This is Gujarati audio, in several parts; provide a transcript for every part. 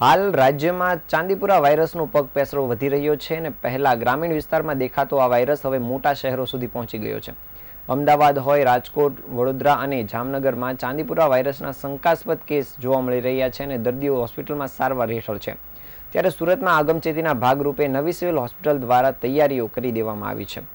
હાલ રાજ્યમાં ચાંદીપુરા વાયરસનો પગ પેસરો વધી રહ્યો છે અને પહેલા ગ્રામીણ વિસ્તારમાં દેખાતો આ વાયરસ હવે મોટા શહેરો સુધી પહોંચી ગયો છે. અમદાવાદ હોય, રાજકોટ, વડોદરા અને જામનગરમાં ચાંદીપુરા વાયરસના શંકાસ્પદ કેસ જોવા મળી રહ્યા છે અને દર્દીઓ હોસ્પિટલમાં સારવાર હેઠળ છે. ત્યારે સુરતમાં આગમચેતીના ભાગરૂપે નવી સિવિલ હોસ્પિટલ દ્વારા તૈયારીઓ કરી દેવામાં આવી છે.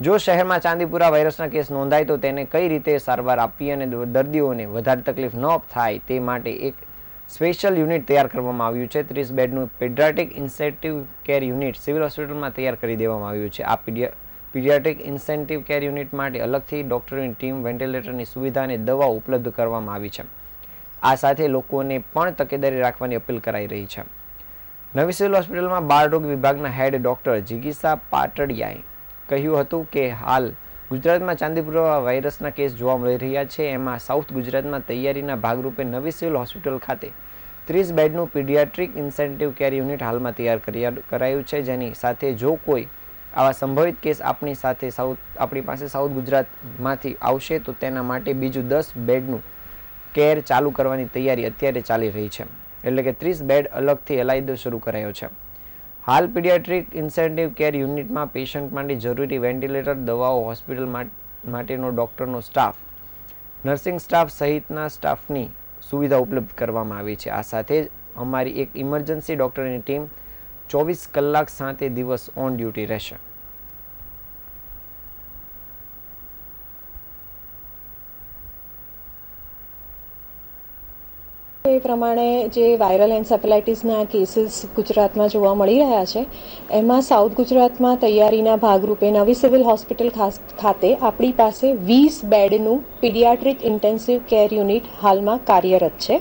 જો શહેરમાં ચાંદીપુરા વાયરસના કેસ નોંધાય તો તેને કઈ રીતે સારવાર આપવી અને દર્દીઓને વધારે તકલીફ ન થાય તે માટે એક સ્પેશિયલ યુનિટ તૈયાર કરવામાં આવ્યું છે. ત્રીસ બેડનું pediatric intensive care unit civil હોસ્પિટલમાં તૈયાર કરી દેવામાં આવ્યું છે. આ પીડિયાટ્રિક ઇન્સેન્ટિવ કેર યુનિટ માટે અલગથી ડૉક્ટરોની ટીમ, વેન્ટિલેટરની સુવિધા અને દવાઓ ઉપલબ્ધ કરવામાં આવી છે. આ સાથે લોકોને પણ તકેદારી રાખવાની અપીલ કરાઈ રહી છે. નવી સિવિલ હોસ્પિટલમાં બાળરોગ વિભાગના હેડ ડૉક્ટર જિગીસા પાટડિયાએ કહ્યું હતું કે હાલ ગુજરાતમાં ચાંદીપુરા વાયરસના કેસ જોવા મળી રહ્યા છે. એમાં સાઉથ ગુજરાતમાં તૈયારીના ભાગરૂપે નવી સિવિલ હોસ્પિટલ ખાતે ત્રીસ બેડનું પીડિયાટ્રિક ઇન્સેન્ટિવ કેર યુનિટ હાલમાં તૈયાર કરી કરાયું છે. જેની સાથે જો કોઈ આવા સંભવિત કેસ આપણી સાથે સાઉથ, આપણી પાસે સાઉથ ગુજરાતમાંથી આવશે, તો તેના માટે બીજું દસ બેડનું કેર ચાલુ કરવાની તૈયારી અત્યારે ચાલી રહી છે. એટલે કે ત્રીસ બેડ અલગથી અલાયદો શરૂ કરાયો છે. હાલ પીડિયાટ્રિક ઇન્સેન્ટિવ કેર યુનિટમાં પેશન્ટ માટે જરૂરી વેન્ટિલેટર, દવાઓ, હોસ્પિટલ માટેનો ડૉક્ટરનો સ્ટાફ, નર્સિંગ સ્ટાફ સહિતના સ્ટાફની સુવિધા ઉપલબ્ધ કરવામાં આવી છે. આ સાથે જ અમારી એક ઇમરજન્સી ડૉક્ટરની ટીમ ચોવીસ કલાક સાતે દિવસ ઓન ડ્યુટી રહેશે. એ પ્રમાણે જે વાયરલ એન્સેફેલાઇટિસના કેસીસ ગુજરાતમાં જોવા મળી રહ્યા છે, એમાં સાઉથ ગુજરાતમાં તૈયારીના ભાગરૂપે નવી સિવિલ હોસ્પિટલ ખાતે આપણી પાસે વીસ બેડનું પીડિયાટ્રિક ઇન્ટેન્સિવ કેર યુનિટ હાલમાં કાર્યરત છે.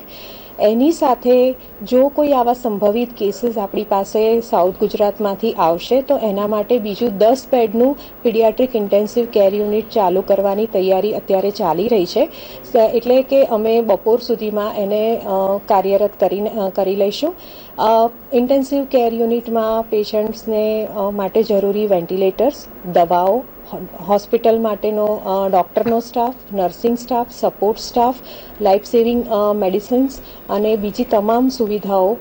એની સાથે જો કોઈ આવા સંભવિત કેસીસ આપણી પાસે સાઉથ ગુજરાતમાંથી આવશે, તો એના માટે બીજું દસ બેડનું પીડિયાટ્રિક ઇન્ટેન્સિવ કેર યુનિટ ચાલુ કરવાની તૈયારી અત્યારે ચાલી રહી છે. એટલે કે અમે બપોર સુધીમાં એને કાર્યરત કરીને કરી લઈશું. ઇન્ટેન્સિવ કેર યુનિટમાં પેશન્ટ્સને માટે જરૂરી વેન્ટિલેટર્સ, દવાઓ હોસ્પિટલ માટેનો ડૉક્ટરનો staff nursing staff support staff life saving medicines અને બીજી તમામ સુવિધાઓ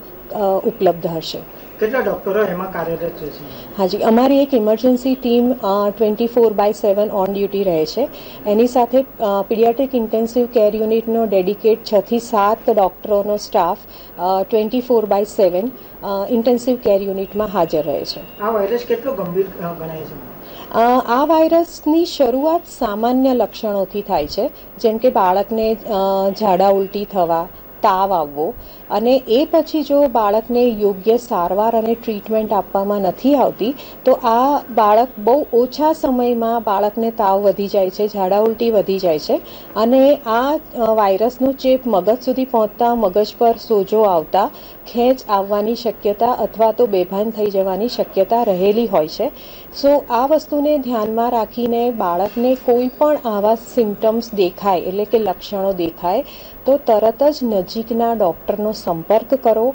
ઉપલબ્ધ હશે. કેટલા ડોક્ટરો એમાં કાર્યરત છે હાજી અમારી એક emergency team twenty four by seven on duty રહે છે. એની સાથે પીડિયાટ્રિક ઇન્ટેન્સિવ કેર યુનિટનો ડેડિકેટ છથી સાત ડૉક્ટરોનો staff twenty four by seven intensive care યુનિટમાં હાજર રહે છે. આ વાયરસ કેટલો ગંભીર ગણાય છે? આ વાયરસની શરૂઆત સામાન્ય લક્ષણોથી થાય છે. જેમ કે બાળકને ઝાડા ઉલટી થવા, તાવ આવવો અને એ પછી જો બાળકને યોગ્ય સારવાર અને ટ્રીટમેન્ટ આપવામાં નથી આવતી, તો આ બાળક બહુ ઓછા સમયમાં બાળકને તાવ વધી જાય છે, ઝાડા ઉલટી વધી જાય છે અને આ વાયરસનો ચેપ મગજ સુધી પહોંચતા, મગજ પર સોજો આવતા ખેંચ આવવાની શક્યતા અથવા તો બેભાન થઈ જવાની શક્યતા રહેલી હોય છે. સો, આ વસ્તુને ધ્યાનમાં રાખીને બાળકને કોઈ પણ આવા સિમ્ટમ્સ દેખાય, એટલે કે લક્ષણો દેખાય, તો તરત જ નજીકના ડૉક્ટરનો સંપર્ક કરો.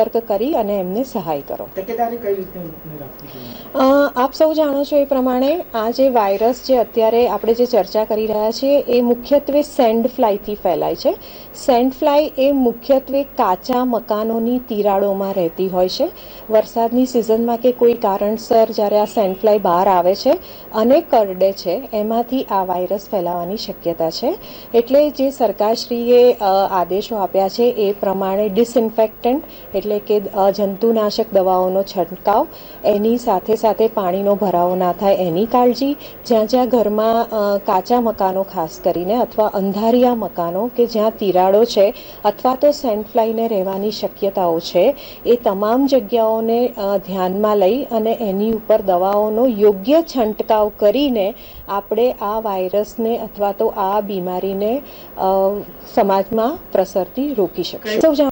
કરી અને એમને સહાય કરો. આપ સૌ જાણો છો એ પ્રમાણે આ જે વાયરસ જે અત્યારે આપણે જે ચર્ચા કરી રહ્યા છીએ એ મુખ્યત્વે સેન્ડ ફ્લાયથી ફેલાય છે. સેન્ડ ફ્લાય એ મુખ્યત્વે કાચા મકાનોની તિરાડોમાં રહેતી હોય છે. વરસાદની સિઝનમાં કે કોઈ કારણસર જ્યારે આ સેન્ડ ફ્લાય બહાર આવે છે અને કરડે છે એમાંથી આ વાયરસ ફેલાવાની શક્યતા છે. એટલે જે સરકારશ્રીએ આદેશો આપ્યા છે એ પ્રમાણે ડિસઇન્ફેક્ટન્ટ એટલે કે જંતુનાશક દવાઓનો છંટકાવ, એની સાથે સાથે પાણીનો ભરાવો ના થાય એની કાળજી, જ્યાં જ્યાં ઘરમાં કાચા મકાનો ખાસ કરીને અથવા અંધારિયા મકાનો કે જ્યાં તિરાડો છે અથવા તો સેન્ડફ્લાયને રહેવાની શક્યતાઓ છે, એ તમામ જગ્યાઓને ધ્યાનમાં લઈ અને એની ઉપર દવાઓનો યોગ્ય છંટકાવ કરીને આપણે આ વાયરસને અથવા તો આ બીમારીને સમાજમાં પ્રસરતી રોકી શકીએ